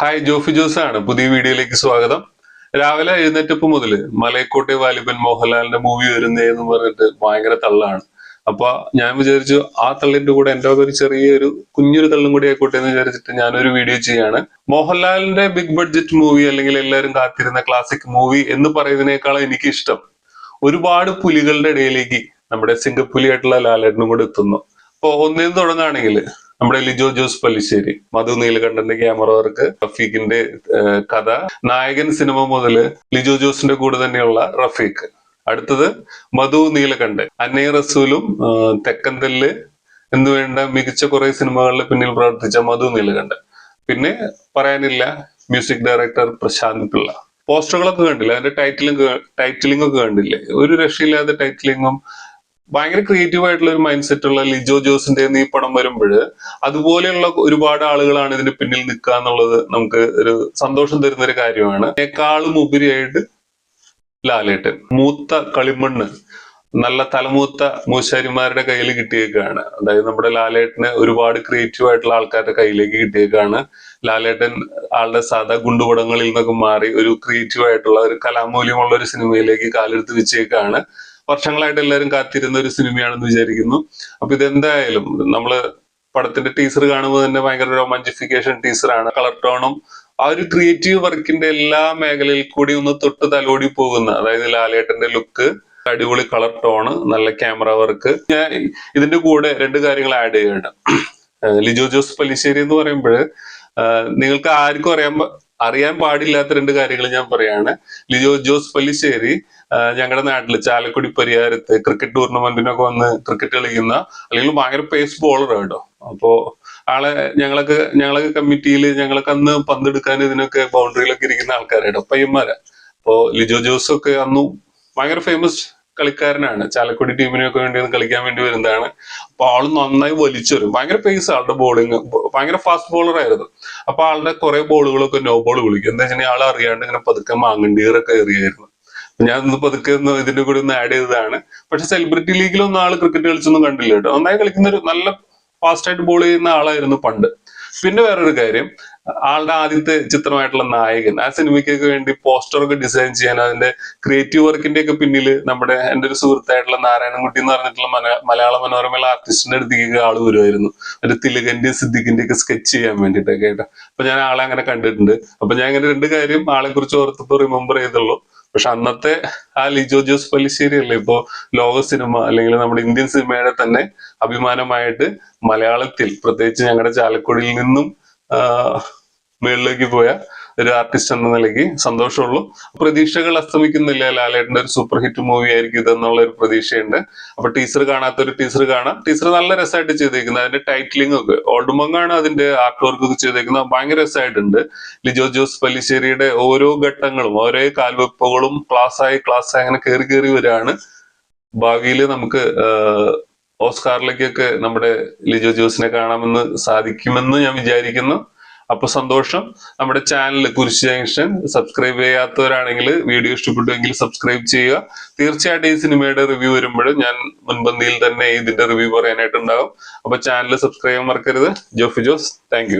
Hi Jofi Jose ആണ് പുതിയ വീഡിയോയിലേക്ക് സ്വാഗതം. രാവിലെ എഴുന്നേറ്റപ്പ് മുതൽ മലയക്കോട്ടെ വാലിബൻ മോഹൻലാലിന്റെ മൂവി വരുന്നേ എന്ന് പറഞ്ഞിട്ട് ഭയങ്കര തള്ളാണ്. അപ്പൊ ഞാൻ വിചാരിച്ചു ആ തള്ളിന്റെ കൂടെ എന്റെ ഒരു ചെറിയൊരു കുഞ്ഞൊരു തള്ളും കൂടി ആയിക്കോട്ടെ എന്ന് വിചാരിച്ചിട്ട് ഞാനൊരു വീഡിയോ ചെയ്യാണ്. മോഹൻലാലിന്റെ ബിഗ് ബഡ്ജറ്റ് മൂവി അല്ലെങ്കിൽ എല്ലാവരും കാത്തിരുന്ന ക്ലാസിക് മൂവി എന്ന് പറയുന്നതിനേക്കാളും എനിക്ക് ഇഷ്ടം ഒരുപാട് പുലികളുടെ ഇടയിലേക്ക് നമ്മുടെ സിംഗപ്പുലിയായിട്ടുള്ള ലാലേട്ടനും കൂടെ എത്തുന്നു. അപ്പൊ ഒന്നിൽ തുടങ്ങുകയാണെങ്കിൽ നമ്മുടെ ലിജോ ജോസ് പല്ലിശ്ശേരി മധു നീലകണ്ഠന്റെ ക്യാമറ വർക്ക് റഫീഖിന്റെ കഥ നായകൻ സിനിമ മുതൽ ലിജോ ജോസിന്റെ കൂടെ തന്നെയുള്ള റഫീഖ്. അടുത്തത് മധു നീലകണ്ഠൻ അന്നേ റസൂലും തെക്കന്തൽ തെക്കന്തല്ല് എന്ന് വേണ്ട മികച്ച കുറെ സിനിമകളിൽ പിന്നിൽ പ്രവർത്തിച്ച മധു നീലകണ്ഠൻ. പിന്നെ പറയാനില്ല മ്യൂസിക് ഡയറക്ടർ പ്രശാന്ത് പിള്ള. പോസ്റ്ററുകളൊക്കെ കണ്ടില്ല? അതിന്റെ ടൈറ്റിലും ടൈറ്റിലിംഗ് ഒക്കെ കണ്ടില്ലേ? ഒരു രക്ഷയില്ലാതെ ടൈറ്റിലിംഗും ഭയങ്കര ക്രിയേറ്റീവ് ആയിട്ടുള്ള ഒരു മൈൻഡ് സെറ്റ് ഉള്ള ലിജോ ജോസിന്റെ ഈ പടം വരുമ്പോൾ അതുപോലെയുള്ള ഒരുപാട് ആളുകളാണ് ഇതിന്റെ പിന്നിൽ നിൽക്കുക എന്നുള്ളത് നമുക്ക് ഒരു സന്തോഷം തരുന്ന ഒരു കാര്യമാണ്. അതിനേക്കാളും ഉപരിയായിട്ട് ലാലേട്ടൻ മൂത്ത കളിമണ്ണ് നല്ല തലമൂത്ത മൂശാരിമാരുടെ കയ്യിൽ കിട്ടിയേക്കാണ്. അതായത് നമ്മുടെ ലാലേട്ടന് ഒരുപാട് ക്രിയേറ്റീവ് ആയിട്ടുള്ള ആൾക്കാരുടെ കയ്യിലേക്ക് കിട്ടിയേക്കാണ്. ലാലേട്ടൻ ആളുടെ സാധാ ഗുണ്ടുപടങ്ങളിൽ നിന്നൊക്കെ മാറി ഒരു ക്രിയേറ്റീവ് ആയിട്ടുള്ള ഒരു കലാമൂല്യമുള്ള ഒരു സിനിമയിലേക്ക് കാലെടുത്ത് വെച്ചേക്കാണ്. വർഷങ്ങളായിട്ട് എല്ലാവരും കാത്തിരുന്ന ഒരു സിനിമയാണെന്ന് വിചാരിക്കുന്നു. അപ്പൊ ഇതെന്തായാലും നമ്മൾ പടത്തിന്റെ ടീസർ കാണുമ്പോൾ തന്നെ ഭയങ്കര റൊമാന്റിഫിക്കേഷൻ ടീസറാണ് കളർ ടോണും ആ ഒരു ക്രിയേറ്റീവ് വർക്കിന്റെ എല്ലാ മേഖലയിൽ കൂടി ഒന്ന് തൊട്ട് തലോടി പോകുന്ന അതായത് ലാലേട്ടന്റെ ലുക്ക് അടിപൊളി കളർ ടോണ് നല്ല ക്യാമറ വർക്ക് ഞാൻ ഇതിന്റെ കൂടെ രണ്ട് കാര്യങ്ങൾ ആഡ് ചെയ്യണം ലിജോ ജോസ് പല്ലിശ്ശേരി എന്ന് പറയുമ്പോൾ നിങ്ങൾക്ക് ആർക്കും അറിയാൻ അറിയാൻ പാടില്ലാത്ത രണ്ട് കാര്യങ്ങൾ ഞാൻ പറയാണ്. ലിജോ ജോസ് പല്ലിശ്ശേരി ഞങ്ങളുടെ നാട്ടിൽ ചാലക്കുടി പരിഹാരത്ത് ക്രിക്കറ്റ് ടൂർണമെന്റിനൊക്കെ വന്ന് ക്രിക്കറ്റ് കളിക്കുന്ന അല്ലെങ്കിൽ ഭയങ്കര പേസ് ബോളർ കേട്ടോ. അപ്പോ ആളെ ഞങ്ങളൊക്കെ ഞങ്ങളൊക്കെ കമ്മിറ്റിയിൽ ഞങ്ങളൊക്കെ അന്ന് പന്തെടുക്കാൻ ഇതിനൊക്കെ ബൗണ്ടറിയിലൊക്കെ ഇരിക്കുന്ന ആൾക്കാരായിട്ടോ പയ്യന്മാരാ. അപ്പോ ലിജോ ജോസ് ഒക്കെ അന്ന് ഭയങ്കര ഫേമസ് കളിക്കാരനാണ്. ചാലക്കുടി ടീമിനൊക്കെ വേണ്ടി കളിക്കാൻ വേണ്ടി വരുന്നതാണ്. അപ്പൊ ആൾ നന്നായി വലിച്ചെറിയും. ഭയങ്കര പേസ് ആളുടെ ബോളിങ് ഭയങ്കര ഫാസ്റ്റ് ബോളർ ആയിരുന്നു. അപ്പൊ ആളുടെ കുറെ ബോളുകളൊക്കെ നോ ബോൾ വിളിക്കും. എന്താ വെച്ചാൽ ആൾ അറിയാണ്ട് ഇങ്ങനെ പതുക്കെ മാങ്ങണ്ടീറൊക്കെ എറിയായിരുന്നു. ഞാൻ ഒന്ന് പതുക്കെ ഇതിന്റെ കൂടെ ഒന്ന് ആഡ് ചെയ്തതാണ്. പക്ഷെ സെലിബ്രിറ്റി ലീഗിലൊന്നും ആൾ ക്രിക്കറ്റ് കളിച്ചൊന്നും കണ്ടില്ല കേട്ടോ. നന്നായി കളിക്കുന്ന ഒരു നല്ല ഫാസ്റ്റ് ആയിട്ട് ബോൾ ചെയ്യുന്ന ആളായിരുന്നു പണ്ട്. പിന്നെ വേറൊരു കാര്യം. ആളുടെ ആദ്യത്തെ ചിത്രമായിട്ടുള്ള നായകൻ. ആ സിനിമയ്ക്കൊക്കെ വേണ്ടി പോസ്റ്റർ ഒക്കെ ഡിസൈൻ ചെയ്യാൻ അതിന്റെ ക്രിയേറ്റീവ് വർക്കിന്റെ ഒക്കെ പിന്നിൽ നമ്മുടെ എന്റെ ഒരു സുഹൃത്തായിട്ടുള്ള നാരായണൻകുട്ടി എന്ന് പറഞ്ഞിട്ടുള്ള മല- മലയാള മനോരമയിലെ ആർട്ടിസ്റ്റിന്റെ അടുത്തേക്ക് ആൾ വരുമായിരുന്നു ഒരു തിലകന്റെ സിദ്ദിഖിന്റെ ഒക്കെ സ്കെച്ച് ചെയ്യാൻ വേണ്ടിട്ടൊക്കെ ആയിട്ട് അപ്പൊ ഞാൻ ആളെ അങ്ങനെ കണ്ടിട്ടുണ്ട്. അപ്പൊ ഞാൻ ഇങ്ങനെ രണ്ട് കാര്യം ആളെ കുറിച്ച് ഓർത്തപ്പോ റിമെമ്പർ ചെയ്തുള്ളൂ. പക്ഷെ അന്നത്തെ ആ ലിജോ ജോസ് പല്ലിശ്ശേരി അല്ലേ? ഇപ്പോ ലോക സിനിമ അല്ലെങ്കിൽ നമ്മുടെ ഇന്ത്യൻ സിനിമയുടെ തന്നെ അഭിമാനമായിട്ട് മലയാളത്തിൽ പ്രത്യേകിച്ച് ഞങ്ങളുടെ ചാലക്കുടിയിൽ നിന്നും ആ, മുകളിലേക്ക് പോയ ഒരു ആർട്ടിസ്റ്റ് എന്ന നിലയ്ക്ക് സന്തോഷമുള്ളൂ. പ്രതീക്ഷകൾ അസ്തമിക്കുന്നില്ല. ലാലേട്ടന്റെ ഒരു സൂപ്പർ ഹിറ്റ് മൂവി ആയിരിക്കും ഇതെന്നുള്ള ഒരു പ്രതീക്ഷയുണ്ട്. അപ്പൊ ടീച്ചർ കാണാത്ത ഒരു ടീച്ചർ കാണാം. ടീച്ചർ നല്ല രസമായിട്ട് ചെയ്തേക്കുന്നത് അതിന്റെ ടൈറ്റിലിംഗ് ഒക്കെ ഓൾഡ് മങ്ങാണ് അതിന്റെ ആർട്ട് വർക്ക് ഒക്കെ ചെയ്തേക്കുന്നത് ഭയങ്കര രസമായിട്ടുണ്ട്. ലിജോ ജോസ് പല്ലിശ്ശേരിയുടെ ഓരോ ഘട്ടങ്ങളും ഓരോ കാൽവെപ്പുകളും ക്ലാസ് ആയി ക്ലാസ് ആയി അങ്ങനെ കയറി കയറി വരികയാണ്. ഭാവിയിൽ നമുക്ക് ഓസ്കാറിലേക്കൊക്കെ നമ്മുടെ ലിജോ ജോസിനെ കാണാമെന്ന് സാധിക്കുമെന്ന് ഞാൻ വിചാരിക്കുന്നു. അപ്പൊ സന്തോഷം. നമ്മുടെ ചാനൽ കുരിശ് ജംഗ്ഷൻ സബ്സ്ക്രൈബ് ചെയ്യാത്തവരാണെങ്കിൽ വീഡിയോ ഇഷ്ടപ്പെട്ടുവെങ്കിൽ സബ്സ്ക്രൈബ് ചെയ്യുക. തീർച്ചയായിട്ടും ഈ സിനിമയുടെ റിവ്യൂ വരുമ്പോഴും ഞാൻ മുൻപന്തിയിൽ തന്നെ ഇതിന്റെ റിവ്യൂ പറയാനായിട്ടുണ്ടാകും. അപ്പൊ ചാനൽ സബ്സ്ക്രൈബ് മറക്കരുത്. ജോഫി ജോസ് താങ്ക്